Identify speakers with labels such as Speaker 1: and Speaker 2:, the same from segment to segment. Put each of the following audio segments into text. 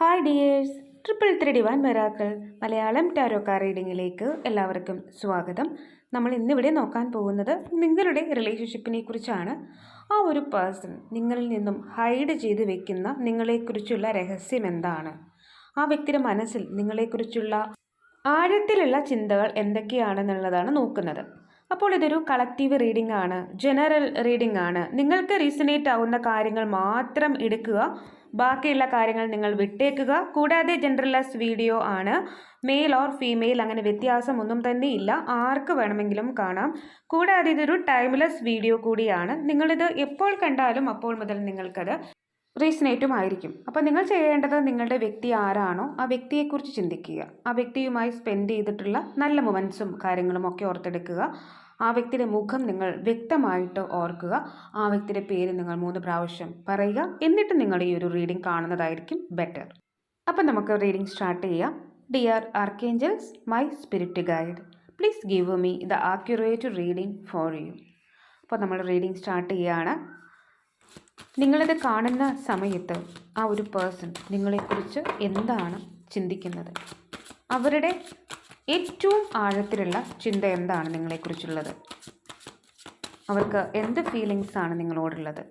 Speaker 1: Hi dears triple three divine miracles Malayalam ടാരോക്കാ റീഡിങ്ങിലേക്ക് എല്ലാവർക്കും സ്വാഗതം. നമ്മൾ ഇന്നിവിടെ നോക്കാൻ പോകുന്നത് നിങ്ങളുടെ റിലേഷൻഷിപ്പിനെ കുറിച്ചാണ്. ആ ഒരു പേഴ്സൺ നിങ്ങളിൽ നിന്നും ഹൈഡ് ചെയ്ത് വെക്കുന്ന നിങ്ങളെക്കുറിച്ചുള്ള രഹസ്യം എന്താണ്? ആ വ്യക്തിയുടെ മനസ്സിൽ നിങ്ങളെക്കുറിച്ചുള്ള ആഴത്തിലുള്ള ചിന്തകൾ എന്തൊക്കെയാണെന്നുള്ളതാണ് നോക്കുന്നത്. അപ്പോൾ ഇതൊരു കളക്റ്റീവ് റീഡിംഗ് ആണ് ജനറൽ റീഡിംഗ് ആണ്. നിങ്ങൾക്ക് റീസണേറ്റ് ആവുന്ന കാര്യങ്ങൾ മാത്രം എടുക്കുക. ബാക്കിയുള്ള കാര്യങ്ങൾ നിങ്ങൾ വിട്ടേക്കുക. കൂടാതെ ജെൻഡർലെസ് വീഡിയോ ആണ്. മെയിൽ ഓർ ഫീമെയിൽ അങ്ങനെ വ്യത്യാസമൊന്നും തന്നെ ഇല്ല. ആർക്ക് വേണമെങ്കിലും കാണാം. കൂടാതെ ഇതൊരു ടൈംലെസ് വീഡിയോ കൂടിയാണ്. നിങ്ങളിത് എപ്പോൾ കണ്ടാലും അപ്പോൾ മുതൽ നിങ്ങൾക്കത് റീസണേറ്റും ആയിരിക്കും അപ്പോൾ നിങ്ങൾ ചെയ്യേണ്ടത് നിങ്ങളുടെ വ്യക്തി ആരാണോ ആ വ്യക്തിയെക്കുറിച്ച് ചിന്തിക്കുക. ആ വ്യക്തിയുമായി സ്പെൻഡ് ചെയ്തിട്ടുള്ള നല്ല മൊമെൻസും കാര്യങ്ങളും ഒക്കെ ഓർത്തെടുക്കുക. ആ വ്യക്തിയുടെ മുഖം നിങ്ങൾ വ്യക്തമായിട്ട് ഓർക്കുക. ആ വ്യക്തിയുടെ പേര് നിങ്ങൾ മൂന്ന് പ്രാവശ്യം പറയുക. എന്നിട്ട് നിങ്ങൾ ഈ ഒരു റീഡിംഗ് കാണുന്നതായിരിക്കും ബെറ്റർ അപ്പം നമുക്ക് റീഡിംഗ് സ്റ്റാർട്ട് ചെയ്യാം. Dear archangels my spirit guide please give me the accurate reading for you അപ്പോൾ നമ്മൾ റീഡിംഗ് സ്റ്റാർട്ട് ചെയ്യുകയാണ് നിങ്ങളിത് കാണുന്ന സമയത്ത് ആ ഒരു പേഴ്സൺ നിങ്ങളെക്കുറിച്ച് എന്താണ് ചിന്തിക്കുന്നത്? അവരുടെ ഏറ്റവും ആഴത്തിലുള്ള ചിന്ത എന്താണ് നിങ്ങളെക്കുറിച്ചുള്ളത്? അവർക്ക് എന്ത് ഫീലിങ്സ് ആണ് നിങ്ങളോടുള്ളത്?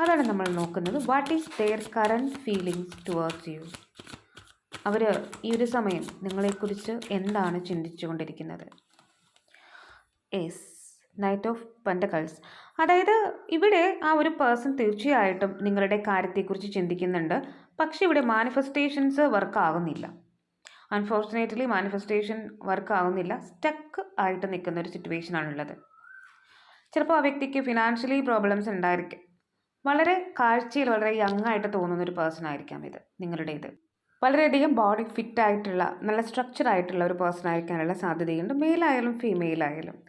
Speaker 1: അതാണ് നമ്മൾ നോക്കുന്നത്. What is their current feelings towards you അവർ ഈ ഒരു സമയം നിങ്ങളെക്കുറിച്ച് എന്താണ് ചിന്തിച്ചുകൊണ്ടിരിക്കുന്നത്? എസ് നൈറ്റ് ഓഫ് പെൻഡക്കൾസ് അതായത് ഇവിടെ ആ ഒരു പേഴ്സൺ തീർച്ചയായിട്ടും നിങ്ങളുടെ കാര്യത്തെക്കുറിച്ച് ചിന്തിക്കുന്നുണ്ട്. പക്ഷേ ഇവിടെ മാനിഫെസ്റ്റേഷൻസ് വർക്ക് ആകുന്നില്ല അൺഫോർച്ചുനേറ്റ്ലി മാനിഫെസ്റ്റേഷൻ വർക്ക് ആവുന്നില്ല. സ്റ്റക്ക് ആയിട്ട് നിൽക്കുന്ന ഒരു സിറ്റുവേഷൻ ആണുള്ളത്. ചിലപ്പോൾ ആ വ്യക്തിക്ക് ഫിനാൻഷ്യലി പ്രോബ്ലംസ് ഉണ്ടായിരിക്കും. വളരെ കാഴ്ചയിൽ വളരെ യങ് ആയിട്ട് തോന്നുന്ന ഒരു പേഴ്സൺ ആയിരിക്കാം ഇത് നിങ്ങളുടെ ഇത്. വളരെയധികം ബോഡി ഫിറ്റ് ആയിട്ടുള്ള നല്ല സ്ട്രക്ചർ ആയിട്ടുള്ള ഒരു പേഴ്സൺ ആയിരിക്കാനുള്ള സാധ്യതയുണ്ട്. മെയിലായാലും ഫീമെയിലായാലും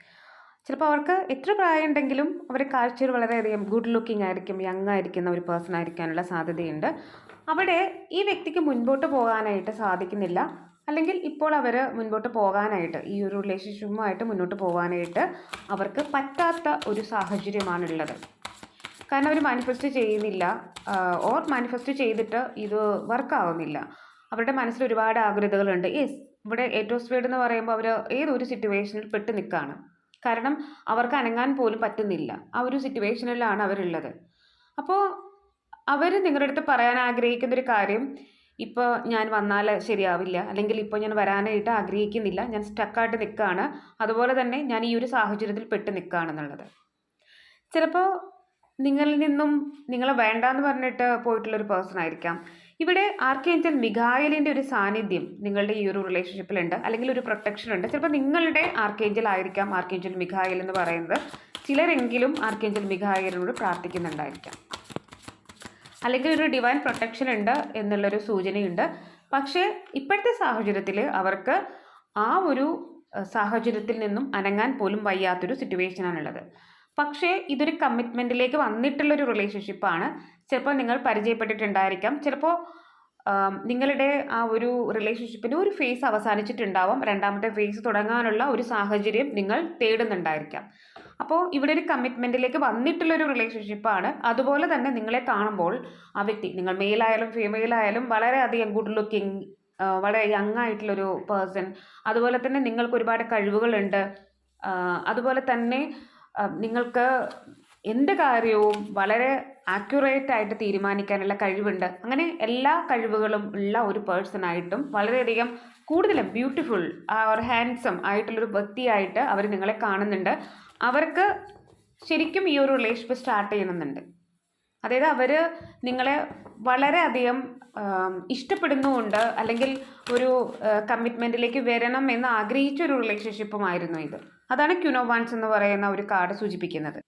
Speaker 1: ചിലപ്പോൾ അവർക്ക് എത്ര പ്രായം ഉണ്ടെങ്കിലും അവർ കാഴ്ചയിൽ വളരെയധികം ഗുഡ് ലുക്കിംഗ് ആയിരിക്കും യങ് ആയിരിക്കുന്ന ഒരു പേഴ്സൺ ആയിരിക്കാനുള്ള സാധ്യതയുണ്ട്. അവിടെ ഈ വ്യക്തിക്ക് മുൻപോട്ട് പോകാനായിട്ട് സാധിക്കുന്നില്ല. അല്ലെങ്കിൽ ഇപ്പോൾ അവർ മുൻപോട്ട് പോകാനായിട്ട് ഈ ഒരു റിലേഷൻഷിപ്പുമായിട്ട് മുന്നോട്ട് പോകാനായിട്ട് അവർക്ക് പറ്റാത്ത ഒരു സാഹചര്യമാണുള്ളത്. കാരണം അവർ മാനിഫെസ്റ്റ് ചെയ്യുന്നില്ല. ഓർ മാനിഫെസ്റ്റ് ചെയ്തിട്ട് ഇത് വർക്കാവുന്നില്ല അവരുടെ മനസ്സിൽ ഒരുപാട് ആകൃതകളുണ്ട് യെസ് ഇവിടെ ഏറ്റവും സ്പീഡ് എന്ന് പറയുമ്പോൾ അവർ ഏതൊരു സിറ്റുവേഷനിൽ പെട്ട് നിൽക്കുകയാണ് കാരണം അവർക്ക് അനങ്ങാൻ പോലും പറ്റുന്നില്ല. ആ ഒരു സിറ്റുവേഷനിലാണ് അവരുള്ളത്. അപ്പോൾ അവർ നിങ്ങളുടെ അടുത്ത് പറയാൻ ആഗ്രഹിക്കുന്ന ഒരു കാര്യം ഇപ്പോൾ ഞാൻ വന്നാൽ ശരിയാവില്ല. അല്ലെങ്കിൽ ഇപ്പോൾ ഞാൻ വരാനായിട്ട് ആഗ്രഹിക്കുന്നില്ല. ഞാൻ സ്റ്റക്കായിട്ട് നിൽക്കുകയാണ് അതുപോലെ തന്നെ ഞാൻ ഈ ഒരു സാഹചര്യത്തിൽ പെട്ട് നിൽക്കുകയാണെന്നുള്ളത് ചിലപ്പോൾ നിങ്ങളിൽ നിന്നും നിങ്ങളെ വേണ്ടാന്ന് പറഞ്ഞിട്ട് പോയിട്ടുള്ളൊരു പേഴ്സൺ ആയിരിക്കാം. ഇവിടെ ആർക്കേഞ്ചൽ മിഗായലിന്റെ ഒരു സാന്നിധ്യം നിങ്ങളുടെ ഈ ഒരു റിലേഷൻഷിപ്പിലുണ്ട് അല്ലെങ്കിൽ ഒരു പ്രൊട്ടക്ഷൻ ഉണ്ട് ചിലപ്പോൾ നിങ്ങളുടെ ആർക്കേഞ്ചൽ ആയിരിക്കാം. ആർക്കേഞ്ചൽ മിഗായൽ എന്ന് പറയുന്നത്. ചിലരെങ്കിലും ആർക്കേഞ്ചൽ മിഗായലിനോട് പ്രാർത്ഥിക്കുന്നുണ്ടായിരിക്കാം. അല്ലെങ്കിൽ ഒരു ഡിവൈൻ പ്രൊട്ടക്ഷൻ ഉണ്ട് എന്നുള്ളൊരു സൂചനയുണ്ട്. പക്ഷേ ഇപ്പോഴത്തെ സാഹചര്യത്തിൽ അവർക്ക് ആ ഒരു സാഹചര്യത്തിൽ നിന്നും അനങ്ങാൻ പോലും വയ്യാത്തൊരു സിറ്റുവേഷനാണുള്ളത് പക്ഷേ ഇതൊരു കമ്മിറ്റ്മെന്റിലേക്ക് വന്നിട്ടുള്ളൊരു റിലേഷൻഷിപ്പാണ് ചിലപ്പോൾ നിങ്ങൾ പരിചയപ്പെട്ടിട്ടുണ്ടായിരിക്കാം. ചിലപ്പോൾ നിങ്ങളുടെ ആ ഒരു റിലേഷൻഷിപ്പിന്റെ ഒരു ഫേസ് അവസാനിച്ചിട്ടുണ്ടാവാം. രണ്ടാമത്തെ ഫേസ് തുടങ്ങാനുള്ള ഒരു സാഹചര്യം നിങ്ങൾ തേടുന്നുണ്ടായിരിക്കാം. അപ്പോൾ ഇവിടെ ഒരു കമ്മിറ്റ്മെന്റിലേക്ക് വന്നിട്ടുള്ളൊരു റിലേഷൻഷിപ്പാണ് അതുപോലെ തന്നെ നിങ്ങളെ കാണുമ്പോൾ ആ വ്യക്തി നിങ്ങൾ മെയിലായാലും ഫീമെയിലായാലും വളരെയധികം ഗുഡ് ലുക്കിംഗ് വളരെ യങ് ആയിട്ടുള്ളൊരു പേഴ്സൺ അതുപോലെ തന്നെ നിങ്ങൾക്ക് ഒരുപാട് കഴിവുകളുണ്ട്. അതുപോലെ തന്നെ നിങ്ങൾക്ക് എന്ത് കാര്യവും വളരെ ആക്യുറേറ്റ് ആയിട്ട് തീരുമാനിക്കാനുള്ള കഴിവുണ്ട്. അങ്ങനെ എല്ലാ കഴിവുകളും ഉള്ള ഒരു പേഴ്സൺ ആയിട്ടും വളരെയധികം കൂടുതലും ബ്യൂട്ടിഫുൾ ഓർ ഹാൻസം ആയിട്ടുള്ളൊരു വ്യക്തിയായിട്ട് അവർ നിങ്ങളെ കാണുന്നുണ്ട്. അവർക്ക് ശരിക്കും ഈ ഒരു റിലേഷൻഷിപ്പ് സ്റ്റാർട്ട് ചെയ്യണമെന്നുണ്ട് അതായത് അവർ നിങ്ങളെ വളരെയധികം ഇഷ്ടപ്പെടുന്നുമുണ്ട് അല്ലെങ്കിൽ ഒരു കമ്മിറ്റ്മെന്റിലേക്ക് വരണം എന്ന് ആഗ്രഹിച്ച ഒരു റിലേഷൻഷിപ്പുമായിരുന്നു ഇത്. അതാണ് ക്യുനോവാൻസ് എന്ന് പറയുന്ന ഒരു കാർഡ് സൂചിപ്പിക്കുന്നത്.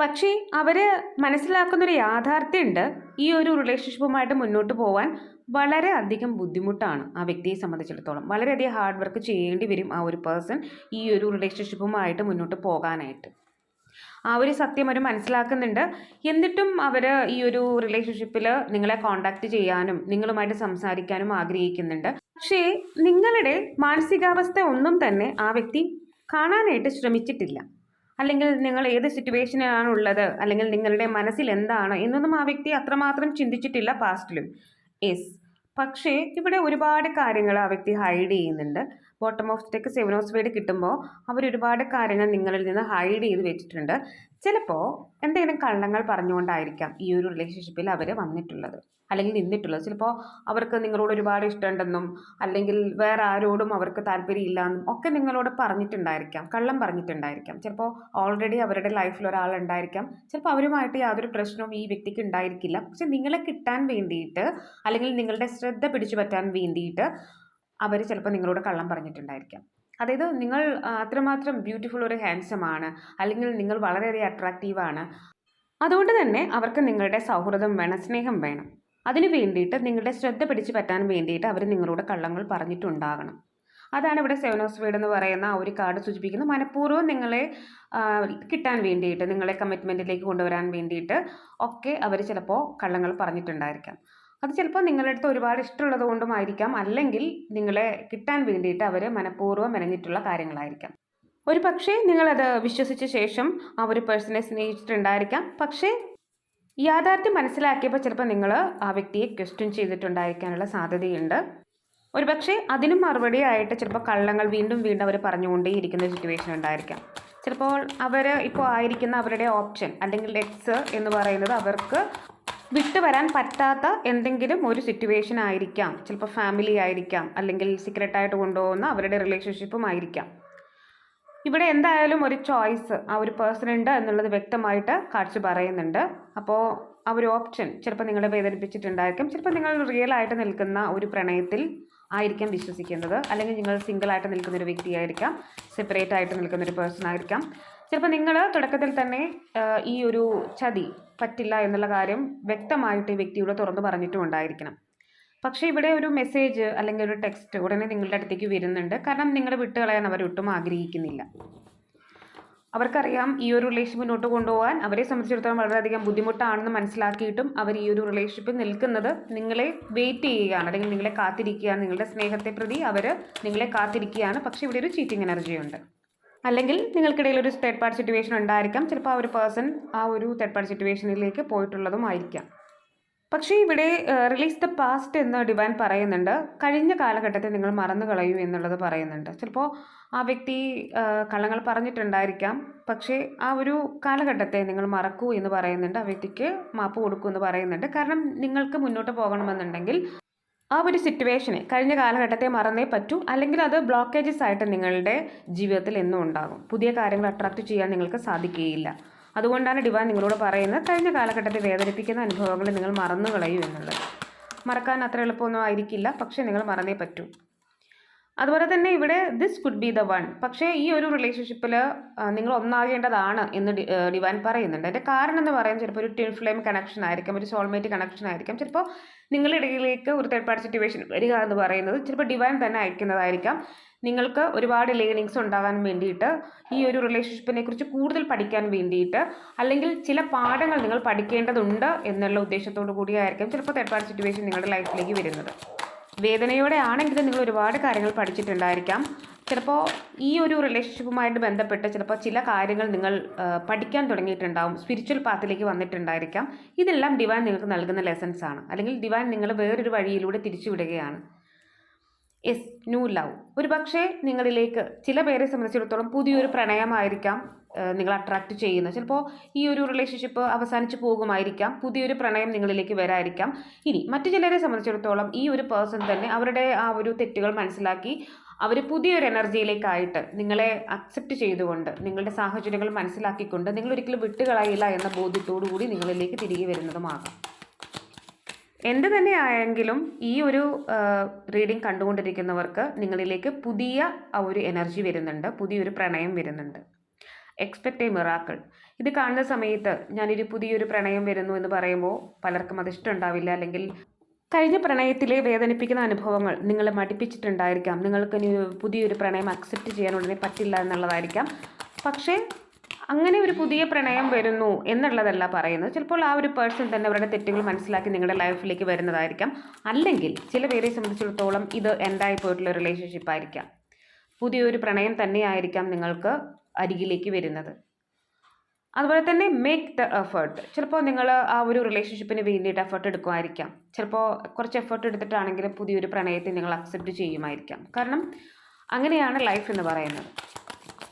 Speaker 1: പക്ഷേ അവർ മനസ്സിലാക്കുന്നൊരു യാഥാർത്ഥ്യമുണ്ട് ഈ ഒരു റിലേഷൻഷിപ്പുമായിട്ട് മുന്നോട്ട് പോകാൻ വളരെ അധികം ബുദ്ധിമുട്ടാണ് ആ വ്യക്തിയെ സംബന്ധിച്ചിടത്തോളം. വളരെയധികം ഹാർഡ് വർക്ക് ചെയ്യേണ്ടി വരും ആ ഒരു പേഴ്സൺ ഈ ഒരു റിലേഷൻഷിപ്പുമായിട്ട് മുന്നോട്ട് പോകാനായിട്ട്. ആ ഒരു സത്യം അവർ മനസ്സിലാക്കുന്നുണ്ട്. എന്നിട്ടും അവർ ഈ ഒരു റിലേഷൻഷിപ്പിൽ നിങ്ങളെ കോണ്ടാക്ട് ചെയ്യാനും നിങ്ങളുമായിട്ട് സംസാരിക്കാനും ആഗ്രഹിക്കുന്നുണ്ട്. പക്ഷേ നിങ്ങളുടെ മാനസികാവസ്ഥ ഒന്നും തന്നെ ആ വ്യക്തി കാണാനായിട്ട് ശ്രമിച്ചിട്ടില്ല. അല്ലെങ്കിൽ നിങ്ങൾ ഏത് സിറ്റുവേഷനിലാണുള്ളത് അല്ലെങ്കിൽ നിങ്ങളുടെ മനസ്സിൽ എന്താണ്? എന്നൊന്നും ആ വ്യക്തി അത്രമാത്രം ചിന്തിച്ചിട്ടില്ല പാസ്റ്റിലും യെസ് പക്ഷേ ഇവിടെ ഒരുപാട് കാര്യങ്ങൾ ആ വ്യക്തി ഹൈഡ് ചെയ്യുന്നുണ്ട്. Bottom of stack seven of spade കിട്ടുമ്പോൾ അവർ ഒരുപാട് കാര്യങ്ങൾ നിങ്ങളിൽ നിന്ന് ഹൈഡ് ചെയ്ത് വെച്ചിട്ടുണ്ട്. ചിലപ്പോൾ എന്തെങ്കിലും കള്ളങ്ങൾ പറഞ്ഞുകൊണ്ടായിരിക്കാം ഈ ഒരു റിലേഷൻഷിപ്പിൽ അവർ വന്നിട്ടുള്ളത്. അല്ലെങ്കിൽ നിന്നിട്ടുള്ളത്. ചിലപ്പോൾ അവർക്ക് നിങ്ങളോട് ഒരുപാട് ഇഷ്ടമുണ്ടെന്നും അല്ലെങ്കിൽ വേറെ ആരോടും അവർക്ക് താല്പര്യമില്ല എന്നും ഒക്കെ നിങ്ങളോട് പറഞ്ഞിട്ടുണ്ടായിരിക്കാം. കള്ളം പറഞ്ഞിട്ടുണ്ടായിരിക്കാം. ചിലപ്പോൾ ഓൾറെഡി അവരുടെ ലൈഫിൽ ഒരാളുണ്ടായിരിക്കാം. ചിലപ്പോൾ അവരുമായിട്ട് യാതൊരു പ്രശ്നവും ഈ വ്യക്തിക്ക് ഉണ്ടായിരിക്കില്ല. പക്ഷെ നിങ്ങളെ കിട്ടാൻ വേണ്ടിയിട്ട് അല്ലെങ്കിൽ നിങ്ങളുടെ ശ്രദ്ധ പിടിച്ചു പറ്റാൻ വേണ്ടിയിട്ട് അവർ ചിലപ്പോൾ നിങ്ങളോട് കള്ളം പറഞ്ഞിട്ടുണ്ടായിരിക്കാം. അതായത് നിങ്ങൾ അത്രമാത്രം ബ്യൂട്ടിഫുൾ ഒരു ഹാൻസം ആണ് അല്ലെങ്കിൽ നിങ്ങൾ വളരെയധികം അട്രാക്റ്റീവാണ് അതുകൊണ്ട് തന്നെ അവർക്ക് നിങ്ങളുടെ സൗഹൃദം വേണം സ്നേഹം വേണം. അതിനു വേണ്ടിയിട്ട് നിങ്ങളുടെ ശ്രദ്ധ പിടിച്ചു പറ്റാൻ വേണ്ടിയിട്ട് അവർ നിങ്ങളോട് കള്ളങ്ങൾ പറഞ്ഞിട്ടുണ്ടാകണം. അതാണ് ഇവിടെ സ്പീഡ് എന്ന് പറയുന്ന ഒരു കാർഡ് സൂചിപ്പിക്കുന്നത്. മനഃപൂർവം നിങ്ങളെ കിട്ടാൻ വേണ്ടിയിട്ട് നിങ്ങളെ കമ്മിറ്റ്മെന്റിലേക്ക് കൊണ്ടുവരാൻ വേണ്ടിയിട്ട് ഒക്കെ അവർ ചിലപ്പോൾ കള്ളങ്ങൾ പറഞ്ഞിട്ടുണ്ടായിരിക്കാം. അത് ചിലപ്പോൾ നിങ്ങളുടെ അടുത്ത് ഒരുപാട് ഇഷ്ടമുള്ളത് കൊണ്ടുമായിരിക്കാം അല്ലെങ്കിൽ നിങ്ങളെ കിട്ടാൻ വേണ്ടിയിട്ട് അവർ മനഃപൂർവം മെനഞ്ഞിട്ടുള്ള കാര്യങ്ങളായിരിക്കാം. ഒരു പക്ഷേ നിങ്ങളത് വിശ്വസിച്ച ശേഷം ആ ഒരു പേഴ്സണെ സ്നേഹിച്ചിട്ടുണ്ടായിരിക്കാം. പക്ഷേ യാഥാർത്ഥ്യം മനസ്സിലാക്കിയപ്പോൾ ചിലപ്പോൾ നിങ്ങൾ ആ വ്യക്തിയെ ക്വസ്റ്റ്യൻ ചെയ്തിട്ടുണ്ടായിരിക്കാനുള്ള സാധ്യതയുണ്ട്. ഒരുപക്ഷെ അതിനും മറുപടിയായിട്ട് ചിലപ്പോൾ കള്ളങ്ങൾ വീണ്ടും വീണ്ടും അവർ പറഞ്ഞുകൊണ്ടേയിരിക്കുന്ന സിറ്റുവേഷൻ ഉണ്ടായിരിക്കാം. ചിലപ്പോൾ അവർ ഇപ്പോൾ ആയിരിക്കുന്ന അവരുടെ ഓപ്ഷൻ അല്ലെങ്കിൽ ലെറ്റ്സ് എന്ന് പറയുന്നത് അവർക്ക് വിട്ടുവരാൻ പറ്റാത്ത എന്തെങ്കിലും ഒരു സിറ്റുവേഷൻ ആയിരിക്കാം. ചിലപ്പോൾ ഫാമിലി ആയിരിക്കാം അല്ലെങ്കിൽ സീക്രട്ടായിട്ട് കൊണ്ടുപോകുന്ന അവരുടെ റിലേഷൻഷിപ്പും ആയിരിക്കാം. ഇവിടെ എന്തായാലും ഒരു ചോയ്സ് ആ ഒരു പേഴ്സൺ ഉണ്ട് എന്നുള്ളത് വ്യക്തമായിട്ട് കാഴ്ച പറയുന്നുണ്ട്. അപ്പോൾ ആ ഒരു ഓപ്ഷൻ ചിലപ്പോൾ നിങ്ങളെ വേദനിപ്പിച്ചിട്ടുണ്ടായിരിക്കും. ചിലപ്പോൾ നിങ്ങൾ റിയൽ ആയിട്ട് നിൽക്കുന്ന ഒരു പ്രണയത്തിൽ ആയിരിക്കാം വിശ്വസിക്കുന്നത് അല്ലെങ്കിൽ നിങ്ങൾ സിംഗിൾ ആയിട്ട് നിൽക്കുന്ന ഒരു വ്യക്തിയായിരിക്കാം സെപ്പറേറ്റ് ആയിട്ട് നിൽക്കുന്ന ഒരു പേഴ്സൺ ആയിരിക്കാം. ചിലപ്പോൾ നിങ്ങൾ തുടക്കത്തിൽ തന്നെ ഈ ഒരു ചതി പറ്റില്ല എന്നുള്ള കാര്യം വ്യക്തമായിട്ട് ഈ വ്യക്തിയോട് തുറന്നു പറഞ്ഞിട്ടും ഉണ്ടായിരിക്കണം. പക്ഷേ ഇവിടെ ഒരു മെസ്സേജ് അല്ലെങ്കിൽ ഒരു ടെക്സ്റ്റ് ഉടനെ നിങ്ങളുടെ അടുത്തേക്ക് വരുന്നുണ്ട്. കാരണം നിങ്ങൾ വിട്ടുകളയാൻ അവർ ഒട്ടും ആഗ്രഹിക്കുന്നില്ല. അവർക്കറിയാം ഈ ഒരു റിലേഷൻ മുന്നോട്ട് കൊണ്ടുപോകാൻ അവരെ സംബന്ധിച്ചിടത്തോളം വളരെയധികം ബുദ്ധിമുട്ടാണെന്ന് മനസ്സിലാക്കിയിട്ടും അവർ ഈ ഒരു റിലേഷൻഷിപ്പിൽ നിൽക്കുന്നത് നിങ്ങളെ വെയിറ്റ് ചെയ്യുകയാണ്. അല്ലെങ്കിൽ നിങ്ങളെ കാത്തിരിക്കുകയാണ്. നിങ്ങളുടെ സ്നേഹത്തെ പ്രതി അവർ നിങ്ങളെ കാത്തിരിക്കുകയാണ്. പക്ഷേ ഇവിടെ ഒരു ചീറ്റിംഗ് എനർജി ഉണ്ട്. അല്ലെങ്കിൽ നിങ്ങൾക്കിടയിൽ ഒരു തേർഡ് പാർട്ടി സിറ്റുവേഷൻ ഉണ്ടായിരിക്കാം. ചിലപ്പോൾ ആ ഒരു പേഴ്സൺ ആ ഒരു തേർഡ് പാർട്ടി സിറ്റുവേഷനിലേക്ക് പോയിട്ടുള്ളതും ആയിരിക്കാം പക്ഷേ ഇവിടെ റിലീസ് ദ പാസ്റ്റ് എന്ന് ഡിവൈൻ പറയുന്നുണ്ട്. കഴിഞ്ഞ കാലഘട്ടത്തെ നിങ്ങൾ മറന്നു കളയൂ എന്നുള്ളത് പറയുന്നുണ്ട്. ചിലപ്പോൾ ആ വ്യക്തി കള്ളങ്ങൾ പറഞ്ഞിട്ടുണ്ടായിരിക്കാം. പക്ഷേ ആ ഒരു കാലഘട്ടത്തെ നിങ്ങൾ മറക്കൂ എന്ന് പറയുന്നുണ്ട്. ആ വ്യക്തിക്ക് മാപ്പ് കൊടുക്കൂ എന്ന് പറയുന്നുണ്ട്. കാരണം നിങ്ങൾക്ക് മുന്നോട്ട് പോകണമെന്നുണ്ടെങ്കിൽ ആ ഒരു സിറ്റുവേഷനെ കഴിഞ്ഞ കാലഘട്ടത്തെ മറന്നേ പറ്റൂ. അല്ലെങ്കിൽ അത് ബ്ലോക്കേജസ് ആയിട്ട് നിങ്ങളുടെ ജീവിതത്തിൽ എന്നും ഉണ്ടാകും. പുതിയ കാര്യങ്ങൾ അട്രാക്റ്റ് ചെയ്യാൻ നിങ്ങൾക്ക് സാധിക്കുകയില്ല. അതുകൊണ്ടാണ് ഡിവാൻ നിങ്ങളോട് പറയുന്നത് കഴിഞ്ഞ കാലഘട്ടത്തെ വേദനിപ്പിക്കുന്ന അനുഭവങ്ങളെ നിങ്ങൾ മറന്നു കളയൂ എന്നുള്ളത്. മറക്കാൻ അത്ര എളുപ്പമൊന്നും ആയിരിക്കില്ല പക്ഷേ നിങ്ങൾ മറന്നേ പറ്റൂ. അതുപോലെ തന്നെ ഇവിടെ this could be the one പക്ഷേ ഈ ഒരു റിലേഷൻഷിപ്പിൽ നിങ്ങൾ ഒന്നാകേണ്ടതാണ് എന്ന് ഡിവാൻ പറയുന്നുണ്ട്. അതിന്റെ കാരണം എന്ന് പറയുന്നത് ചിലപ്പോൾ ഒരു ട്വിൻ ഫ്ലെയിം കണക്ഷൻ ആയിരിക്കും ഒരു സോൾമേറ്റ് കണക്ഷൻ ആയിരിക്കും. ചിലപ്പോൾ നിങ്ങളുടെ ഇടയിലേക്ക് ഒരു തേർഡ് പാർട്ടി സിറ്റുവേഷൻ വരിക എന്ന് പറയുന്നത് ചിലപ്പോൾ ഡിവാൻ തന്നെ അയക്കുന്നതായിരിക്കാം. നിങ്ങൾക്ക് ഒരുപാട് ലേണിങ്സ് ഉണ്ടാകാൻ വേണ്ടിയിട്ട് ഈ ഒരു റിലേഷൻഷിപ്പിനെ കുറിച്ച് കൂടുതൽ പഠിക്കാൻ വേണ്ടിയിട്ട് അല്ലെങ്കിൽ ചില പാഠങ്ങൾ നിങ്ങൾ പഠിക്കേണ്ടതുണ്ട് എന്നുള്ള ഉദ്ദേശത്തോടു കൂടിയായിരിക്കും ചിലപ്പോൾ തേർഡ് പാർട്ടി സിറ്റുവേഷൻ നിങ്ങളുടെ ലൈഫിലേക്ക് വരുന്നത്. വേദനയോടെ ആണെങ്കിലും നിങ്ങൾ ഒരുപാട് കാര്യങ്ങൾ പഠിച്ചിട്ടുണ്ടായിരിക്കാം. ചിലപ്പോൾ ഈ ഒരു റിലേഷൻഷിപ്പുമായിട്ട് ബന്ധപ്പെട്ട് ചിലപ്പോൾ ചില കാര്യങ്ങൾ നിങ്ങൾ പഠിക്കാൻ തുടങ്ങിയിട്ടുണ്ടാവും. സ്പിരിച്വൽ പാത്തിലേക്ക് വന്നിട്ടുണ്ടായിരിക്കാം. ഇതെല്ലാം ഡിവൈൻ നിങ്ങൾക്ക് നൽകുന്ന ലെസൻസ് ആണ്. അല്ലെങ്കിൽ ഡിവൈൻ നിങ്ങൾ വേറൊരു വഴിയിലൂടെ തിരിച്ചുവിടുകയാണ്. എസ് ന്യൂ ലവ് ഒരു പക്ഷേ നിങ്ങളിലേക്ക് ചില പേരെ സംബന്ധിച്ചിടത്തോളം പുതിയൊരു പ്രണയമായിരിക്കാം. നിങ്ങൾ അട്രാക്റ്റ് ചെയ്യുന്നത് ചിലപ്പോൾ ഈ ഒരു റിലേഷൻഷിപ്പ് അവസാനിച്ച് പോകുമായിരിക്കാം. പുതിയൊരു പ്രണയം നിങ്ങളിലേക്ക് വരായിരിക്കാം ഇനി മറ്റു ചിലരെ സംബന്ധിച്ചിടത്തോളം ഈ ഒരു പേഴ്സൺ തന്നെ അവരുടെ ആ ഒരു തെറ്റുകൾ മനസ്സിലാക്കി അവർ പുതിയൊരു എനർജിയിലേക്കായിട്ട് നിങ്ങളെ അക്സെപ്റ്റ് ചെയ്തുകൊണ്ട് നിങ്ങളുടെ സാഹചര്യങ്ങൾ മനസ്സിലാക്കിക്കൊണ്ട് നിങ്ങൾ ഒരിക്കലും വിട്ടുകളയില്ല എന്ന ബോധ്യത്തോടു കൂടി നിങ്ങളിലേക്ക് തിരികെ വരുന്നതുമാകാം. എന്ത് തന്നെ ആയെങ്കിലും ഈ ഒരു റീഡിംഗ് കണ്ടുകൊണ്ടിരിക്കുന്നവർക്ക് നിങ്ങളിലേക്ക് പുതിയ ഒരു എനർജി വരുന്നുണ്ട്. പുതിയൊരു പ്രണയം വരുന്നുണ്ട്. എക്സ്പെക്റ്റ് എ മിറാക്കിൾ ഇത് കാണുന്ന സമയത്ത് ഞാനൊരു പുതിയൊരു പ്രണയം വരുന്നു എന്ന് പറയുമ്പോൾ പലർക്കും അത് ഇഷ്ടമുണ്ടാവില്ല അല്ലെങ്കിൽ കഴിഞ്ഞ പ്രണയത്തിലെ വേദനിപ്പിക്കുന്ന അനുഭവങ്ങൾ നിങ്ങളെ മടിപ്പിച്ചിട്ടുണ്ടായിരിക്കാം. നിങ്ങൾക്ക് ഇനി പുതിയൊരു പ്രണയം അക്സെപ്റ്റ് ചെയ്യാൻ ഉടനെ പറ്റില്ല എന്നുള്ളതായിരിക്കാം. പക്ഷേ അങ്ങനെ ഒരു പുതിയ പ്രണയം വരുന്നു എന്നുള്ളതല്ല പറയുന്നത്. ചിലപ്പോൾ ആ ഒരു പേഴ്സൺ തന്നെ അവരുടെ തെറ്റുകൾ മനസ്സിലാക്കി നിങ്ങളുടെ ലൈഫിലേക്ക് വരുന്നതായിരിക്കാം. അല്ലെങ്കിൽ ചില പേരെ സംബന്ധിച്ചിടത്തോളം ഇത് എൻഡായി പോയിട്ടുള്ള റിലേഷൻഷിപ്പ് ആയിരിക്കാം. പുതിയൊരു പ്രണയം തന്നെയായിരിക്കാം നിങ്ങൾക്ക് അരികിലേക്ക് വരുന്നത്. അതുപോലെ തന്നെ മേക്ക് ദ എഫേർട്ട് ചിലപ്പോൾ നിങ്ങൾ ആ ഒരു റിലേഷൻഷിപ്പിന് വേണ്ടിയിട്ട് എഫേർട്ട് എടുക്കുമായിരിക്കാം. ചിലപ്പോൾ കുറച്ച് എഫേർട്ട് എടുത്തിട്ടാണെങ്കിലും പുതിയൊരു പ്രണയത്തെ നിങ്ങൾ അക്സെപ്റ്റ് ചെയ്യുമായിരിക്കാം. കാരണം അങ്ങനെയാണ് ലൈഫ് എന്ന് പറയുന്നത്.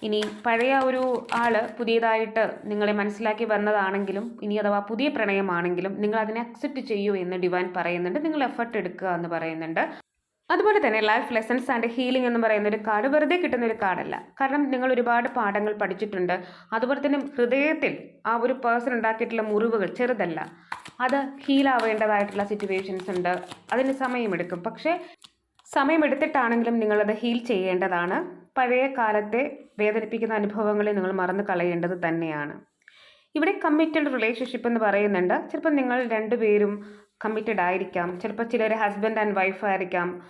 Speaker 1: ഇനി പഴയ ഒരു ആൾ പുതിയതായിട്ട് നിങ്ങളെ മനസ്സിലാക്കി വന്നതാണെങ്കിലും ഇനി അഥവാ പുതിയ പ്രണയമാണെങ്കിലും നിങ്ങൾ അതിനെ അക്സെപ്റ്റ് ചെയ്യൂ എന്ന് ഡിവൈൻ പറയുന്നുണ്ട്. നിങ്ങൾ എഫർട്ട് എടുക്കുക എന്ന് പറയുന്നുണ്ട്. അതുപോലെ തന്നെ ലൈഫ് ലെസൺസ് ആൻഡ് ഹീലിംഗ് എന്ന് പറയുന്ന ഒരു കാർഡ് വെറുതെ കിട്ടുന്ന ഒരു കാർഡല്ല കാരണം നിങ്ങൾ ഒരുപാട് പാഠങ്ങൾ പഠിച്ചിട്ടുണ്ട്. അതുപോലെ തന്നെ ഹൃദയത്തിൽ ആ ഒരു പേഴ്സൺ ഉണ്ടാക്കിയിട്ടുള്ള മുറിവുകൾ ചെറുതല്ല. അത് ഹീലാവേണ്ടതായിട്ടുള്ള സിറ്റുവേഷൻസ് ഉണ്ട്. അതിന് സമയമെടുക്കും. പക്ഷേ സമയമെടുത്തിട്ടാണെങ്കിലും നിങ്ങളത് ഹീൽ ചെയ്യേണ്ടതാണ്. പഴയ കാലത്തെ വേദനിപ്പിക്കുന്ന അനുഭവങ്ങളെ നിങ്ങൾ മറന്നു കളയേണ്ടത് തന്നെയാണ്. ഇവിടെ കമ്മിറ്റഡ് റിലേഷൻഷിപ്പ് എന്ന് പറയുന്നുണ്ട്. ചിലപ്പോൾ നിങ്ങൾ രണ്ടുപേരും കമ്മിറ്റഡ് ആയിരിക്കാം. ചിലപ്പോൾ ചിലർ ഹസ്ബൻഡ് ആൻഡ് വൈഫ് ആയിരിക്കാം.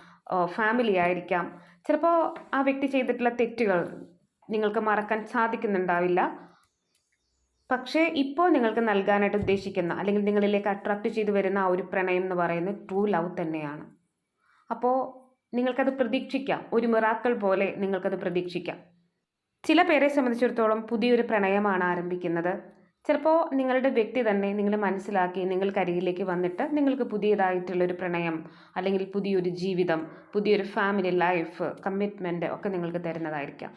Speaker 1: ഫാമിലി ആയിരിക്കാം. ചിലപ്പോൾ ആ വ്യക്തി ചെയ്തിട്ടുള്ള തെറ്റുകൾ നിങ്ങൾക്ക് മറക്കാൻ സാധിക്കുന്നുണ്ടാവില്ല. പക്ഷേ ഇപ്പോൾ നിങ്ങൾക്ക് നൽകാനായിട്ട് ഉദ്ദേശിക്കുന്ന അല്ലെങ്കിൽ നിങ്ങളിലേക്ക് അട്രാക്റ്റ് ചെയ്തു വരുന്ന ആ ഒരു പ്രണയം എന്ന് പറയുന്നത് ട്രൂ ലവ് തന്നെയാണ്. അപ്പോൾ നിങ്ങൾക്കത് പ്രതീക്ഷിക്കാം. ഒരു മിറാക്കൾ പോലെ നിങ്ങൾക്കത് പ്രതീക്ഷിക്കാം. ചില പേരെ സംബന്ധിച്ചിടത്തോളം പുതിയൊരു പ്രണയമാണ് ആരംഭിക്കുന്നത്. ചിലപ്പോൾ നിങ്ങളുടെ വ്യക്തി തന്നെ നിങ്ങൾ മനസ്സിലാക്കി നിങ്ങൾക്കരികിലേക്ക് വന്നിട്ട് നിങ്ങൾക്ക് പുതിയതായിട്ടുള്ളൊരു പ്രണയം അല്ലെങ്കിൽ പുതിയൊരു ജീവിതം പുതിയൊരു ഫാമിലി ലൈഫ് കമ്മിറ്റ്മെന്റ് ഒക്കെ നിങ്ങൾക്ക് തരുന്നതായിരിക്കാം.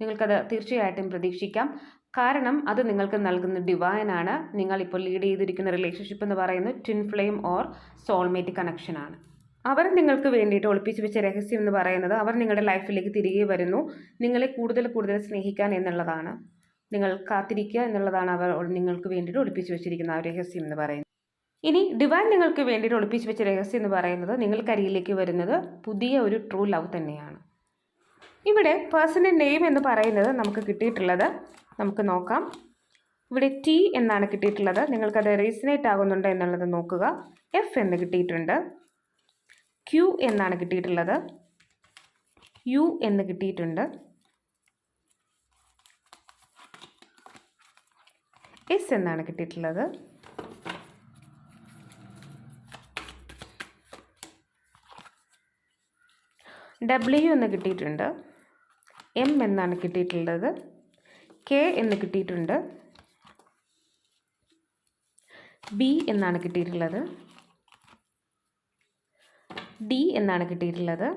Speaker 1: നിങ്ങൾക്കത് തീർച്ചയായിട്ടും പ്രതീക്ഷിക്കാം. കാരണം അത് നിങ്ങൾക്ക് നൽകുന്ന ഡിവൈനാണ് നിങ്ങളിപ്പോൾ ലീഡ് ചെയ്തിരിക്കുന്ന റിലേഷൻഷിപ്പ് എന്ന് പറയുന്നത് ട്വിൻ ഫ്ലെയിം ഓർ സോൾമേറ്റ് കണക്ഷനാണ് അവർ നിങ്ങൾക്ക് വേണ്ടിയിട്ട് ഒളിപ്പിച്ച് വെച്ച രഹസ്യം എന്ന് പറയുന്നത് അവർ നിങ്ങളുടെ ലൈഫിലേക്ക് തിരികെ വരുന്നു. നിങ്ങളെ കൂടുതൽ കൂടുതൽ സ്നേഹിക്കാൻ എന്നുള്ളതാണ്. നിങ്ങൾ കാത്തിരിക്കുക എന്നുള്ളതാണ് അവർ നിങ്ങൾക്ക് വേണ്ടിയിട്ട് ഒളിപ്പിച്ച് വെച്ചിരിക്കുന്ന ആ രഹസ്യം എന്ന് പറയുന്നത്. ഇനി ഡിവാൻ നിങ്ങൾക്ക് വേണ്ടിയിട്ട് ഒളിപ്പിച്ച് വെച്ച രഹസ്യം എന്ന് പറയുന്നത് നിങ്ങൾക്കരികിലേക്ക് വരുന്നത് പുതിയ ഒരു ട്രൂ ലവ് തന്നെയാണ്. ഇവിടെ പേഴ്സണൽ നെയിം എന്ന് പറയുന്നത് നമുക്ക് കിട്ടിയിട്ടുള്ളത് നമുക്ക് നോക്കാം. ഇവിടെ ടി എന്നാണ് കിട്ടിയിട്ടുള്ളത്. നിങ്ങൾക്കത് റീസണേറ്റ് ആകുന്നുണ്ടോ എന്നുള്ളത് നോക്കുക. എഫ് എന്ന് കിട്ടിയിട്ടുണ്ട്. ക്യു എന്നാണ് കിട്ടിയിട്ടുള്ളത്. യു എന്ന് കിട്ടിയിട്ടുണ്ട്. എസ് എന്നാണ് കിട്ടിയിട്ടുള്ളത്. ഡബ്ല്യു എന്ന് കിട്ടിയിട്ടുണ്ട്. എം എന്നാണ് കിട്ടിയിട്ടുള്ളത്. കെ എന്ന് കിട്ടിയിട്ടുണ്ട്. ബി എന്നാണ് കിട്ടിയിട്ടുള്ളത്. ഡി എന്നാണ് കിട്ടിയിട്ടുള്ളത്.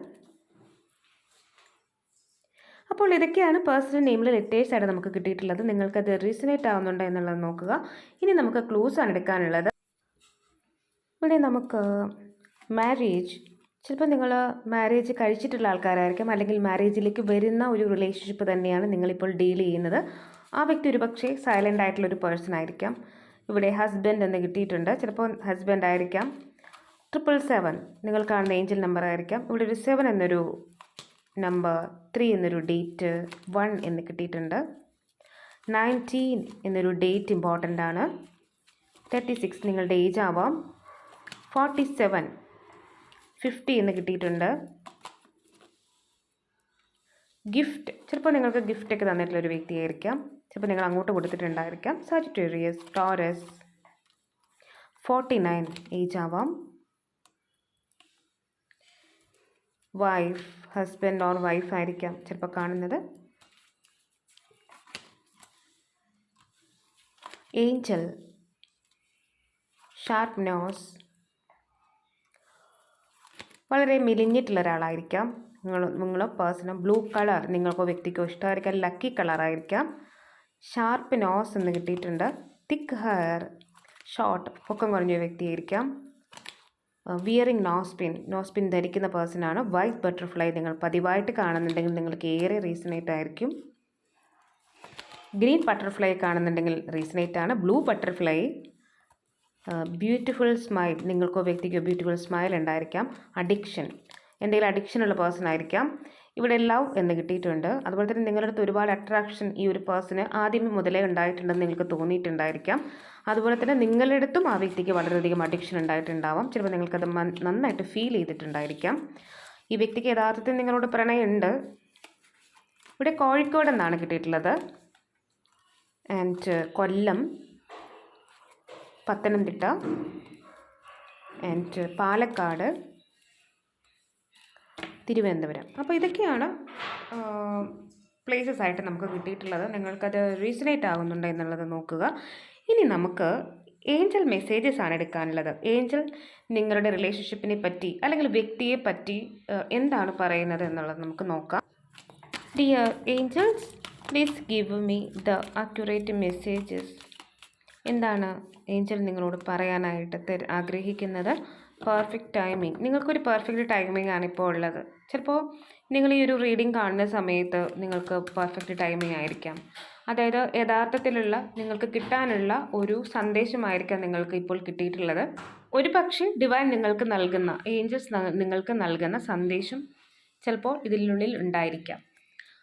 Speaker 1: അപ്പോൾ ഇതൊക്കെയാണ് പേഴ്സണൽ നെയിമിൽ ലെറ്റേഴ്സ് ആയിട്ട് നമുക്ക് കിട്ടിയിട്ടുള്ളത്. നിങ്ങൾക്കത് റീസണേറ്റ് ആവുന്നുണ്ടോ എന്നുള്ളത് നോക്കുക. ഇനി നമുക്ക് ക്ലൂസ് ആണ് എടുക്കാനുള്ളത്. ഇവിടെ നമുക്ക് മാരേജ് ചിലപ്പോൾ നിങ്ങൾ മാരേജ് കഴിച്ചിട്ടുള്ള ആൾക്കാരായിരിക്കും. അല്ലെങ്കിൽ മാരേജിലേക്ക് വരുന്ന ഒരു റിലേഷൻഷിപ്പ് തന്നെയാണ് നിങ്ങളിപ്പോൾ ഡീൽ ചെയ്യുന്നത്. ആ വ്യക്തി ഒരു പക്ഷേ സൈലന്റ് ആയിട്ടുള്ള ഒരു പേഴ്സൺ ആയിരിക്കാം. ഇവിടെ ഹസ്ബൻഡ് എന്ന് കിട്ടിയിട്ടുണ്ട്. ചിലപ്പോൾ ഹസ്ബൻഡ് ആയിരിക്കാം. ട്രിപ്പിൾ സെവൻ നിങ്ങൾ കാണുന്ന ഏഞ്ചൽ നമ്പർ ആയിരിക്കാം. ഇവിടെ ഒരു സെവൻ എന്നൊരു നമ്പർ ത്രീ എന്നൊരു ഡേറ്റ് വൺ എന്ന് കിട്ടിയിട്ടുണ്ട്. നയന്റീൻ എന്നൊരു ഡേറ്റ് ഇമ്പോർട്ടന്റ് ആണ്. തേർട്ടി സിക്സ് നിങ്ങളുടെ ഏജ് ആവാം. ഫോർട്ടി സെവൻ ഫിഫ്റ്റി എന്ന് കിട്ടിയിട്ടുണ്ട്. ഗിഫ്റ്റ് ചിലപ്പോൾ നിങ്ങൾക്ക് ഗിഫ്റ്റ് ഒക്കെ തന്നിട്ടുള്ള ഒരു വ്യക്തിയായിരിക്കാം. ചിലപ്പോൾ നിങ്ങൾ അങ്ങോട്ട് കൊടുത്തിട്ടുണ്ടായിരിക്കാം. Sagittarius Taurus forty nine age ആവാം. വൈഫ് ഹസ്ബൻഡ് ഓർ വൈഫ് ആയിരിക്കാം ചിലപ്പോൾ കാണുന്നത്. ഏഞ്ചൽ ഷാർപ്പ് നോസ് വളരെ മെലിഞ്ഞിട്ടുള്ള ഒരാളായിരിക്കാം. നിങ്ങൾ നിങ്ങൾ പേഴ്സണൽ ബ്ലൂ കളർ നിങ്ങൾക്കോ വ്യക്തിക്കോ ഇഷ്ടമായിരിക്കാം. ലക്കി കളറായിരിക്കാം ഷാർപ്പ് നോസ് എന്ന് കിട്ടിയിട്ടുണ്ട്. തിക്ക് ഹെയർ ഷോർട്ട് പൊക്കം കുറഞ്ഞ വ്യക്തിയായിരിക്കാം. വിയറിങ് നോസ്പിൻ നോസ്പിൻ ധരിക്കുന്ന പേഴ്സണാണ് വൈറ്റ് ബട്ടർഫ്ലൈ നിങ്ങൾ പതിവായിട്ട് കാണുന്നുണ്ടെങ്കിൽ നിങ്ങൾക്ക് ഏറെ റീസണേറ്റ് ആയിരിക്കും. ഗ്രീൻ ബട്ടർഫ്ലൈ കാണുന്നുണ്ടെങ്കിൽ റീസണേറ്റ് ആണ്. ബ്ലൂ ബട്ടർഫ്ലൈ ബ്യൂട്ടിഫുൾ സ്മൈൽ നിങ്ങൾക്കോ വ്യക്തിക്കോ ബ്യൂട്ടിഫുൾ സ്മൈൽ ഉണ്ടായിരിക്കാം. അഡിക്ഷൻ എന്തെങ്കിലും അഡിക്ഷൻ ഉള്ള പേഴ്സൺ ആയിരിക്കാം. ഇവിടെ ലവ് എന്ന് കിട്ടിയിട്ടുണ്ട്. അതുപോലെ തന്നെ നിങ്ങളുടെ അടുത്ത് ഒരുപാട് അട്രാക്ഷൻ ഈ ഒരു പേഴ്സണ് ആദ്യമേ മുതലേ ഉണ്ടായിട്ടുണ്ടെന്ന് നിങ്ങൾക്ക് തോന്നിയിട്ടുണ്ടായിരിക്കാം. അതുപോലെ തന്നെ നിങ്ങളുടെ അടുത്തും ആ വ്യക്തിക്ക് വളരെയധികം അഡിക്ഷൻ ഉണ്ടായിട്ടുണ്ടാവാം. ചിലപ്പോൾ നിങ്ങൾക്കത് നന്നായിട്ട് ഫീൽ ചെയ്തിട്ടുണ്ടായിരിക്കാം. ഈ വ്യക്തിക്ക് യഥാർത്ഥത്തിൽ നിങ്ങളോട് പ്രണയമുണ്ട്. ഇവിടെ കോഴിക്കോട് എന്നാണ് കിട്ടിയിട്ടുള്ളത്. And Kollam Pathanamthitta and Palakkad Thiruvananthapuram. അപ്പോൾ ഇതൊക്കെയാണ് പ്ലേസസ് ആയിട്ട് നമുക്ക് കിട്ടിയിട്ടുള്ളത്. നിങ്ങൾക്കത് റീസണേറ്റ് ആകുന്നുണ്ടോ എന്നുള്ളത് നോക്കുക. ഇനി നമുക്ക് ഏഞ്ചൽ മെസ്സേജസ് ആണ് എടുക്കാനുള്ളത്. ഏഞ്ചൽ നിങ്ങളുടെ റിലേഷൻഷിപ്പിനെ പറ്റി അല്ലെങ്കിൽ വ്യക്തിയെ പറ്റി എന്താണ് പറയുന്നത് എന്നുള്ളത് നമുക്ക് നോക്കാം. Dear angels please give me the accurate messages എന്താണ് ഏഞ്ചൽ നിങ്ങളോട് പറയാനായിട്ട് ആഗ്രഹിക്കുന്നത്? പെർഫെക്റ്റ് ടൈമിംഗ് നിങ്ങൾക്കൊരു പെർഫെക്റ്റ് ടൈമിംഗ് ആണ് ഇപ്പോൾ ഉള്ളത്. ചിലപ്പോൾ നിങ്ങൾ ഈ ഒരു റീഡിംഗ് കാണുന്ന സമയത്ത് നിങ്ങൾക്ക് പെർഫെക്റ്റ് ടൈമിംഗ് ആയിരിക്കാം. അതായത് യഥാർത്ഥത്തിലുള്ള നിങ്ങൾക്ക് കിട്ടാനുള്ള ഒരു സന്ദേശമായിരിക്കാം നിങ്ങൾക്ക് ഇപ്പോൾ കിട്ടിയിട്ടുള്ളത്. ഒരു പക്ഷേ ഡിവൈൻ നിങ്ങൾക്ക് നൽകുന്ന ഏഞ്ചൽസ് നിങ്ങൾക്ക് നൽകുന്ന സന്ദേശം ചിലപ്പോൾ ഇതിനുള്ളിൽ ഉണ്ടായിരിക്കാം.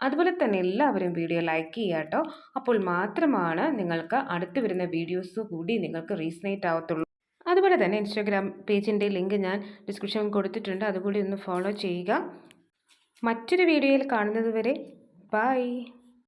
Speaker 1: അതുപോലെ തന്നെ എല്ലാവരും വീഡിയോ ലൈക്ക് ചെയ്യുക കേട്ടോ. അപ്പോൾ മാത്രമാണ് നിങ്ങൾക്ക് അടുത്ത് വരുന്ന വീഡിയോസ് കൂടി നിങ്ങൾക്ക് റീസണേറ്റ് ആവത്തുള്ളൂ. അതുപോലെ തന്നെ ഇൻസ്റ്റാഗ്രാം പേജിന്റെ ലിങ്ക് ഞാൻ ഡിസ്ക്രിപ്ഷൻ കൊടുത്തിട്ടുണ്ട്. അതുകൂടി ഒന്ന് ഫോളോ ചെയ്യുക. മറ്റൊരു വീഡിയോയിൽ കാണുന്നത് വരെ ബൈ